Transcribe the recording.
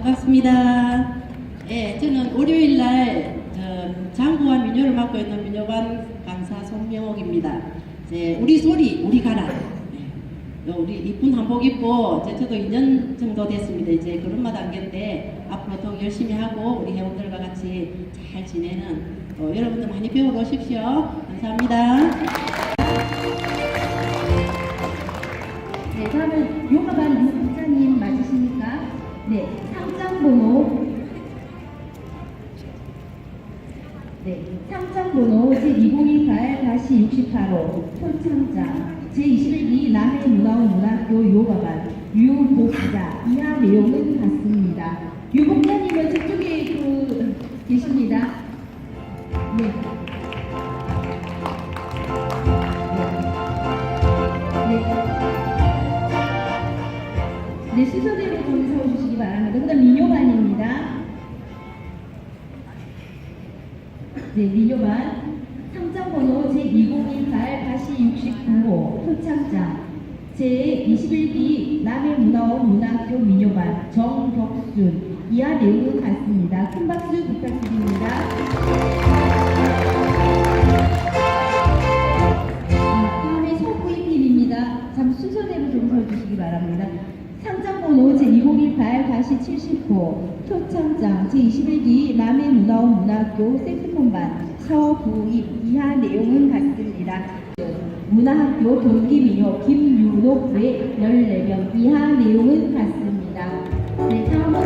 반갑습니다. 예, 저는 월요일 날 어, 장구와 민요를 맡고 있는 민요반 강사 손명옥입니다. 이제 우리 소리, 우리 가라. 예, 요 우리 이쁜 한복 입고 저도 2년 정도 됐습니다. 이제 그런 단계인데 앞으로 더 열심히 하고 우리 회원들과 같이 잘 지내는 어, 여러분들 많이 배워 오십시오. 감사합니다. 네, 다음은 요 상장번호 제2028-68호 표창장 제21기 남해문화원 문학교 요가반 유복자 이하 내용은 같습니다. 유복자님은 저쪽에 그 계십니다. 네. 네. 네. 네, 순서대로 좀 세워주시기 바랍니다. 그 다음 민요반입니다. 네, 민요반. 상장번호 제2028-69호 표창장 제21기 남해문화원 문학교 민요반 정덕순 이하 내용은 같습니다. 큰 박수 부탁드립니다. 다음에 소구입입니다. 잠 순서대로 좀 서주시기 바랍니다. 상장번호 제2018-70호 표창장 제21기 남해문화원 문학교 색소폰반 서구입 이하 내용은 같습니다. 문화학교 동기민요 김유록 외 14명 이하 내용은 같습니다. 네, 농업반입니다.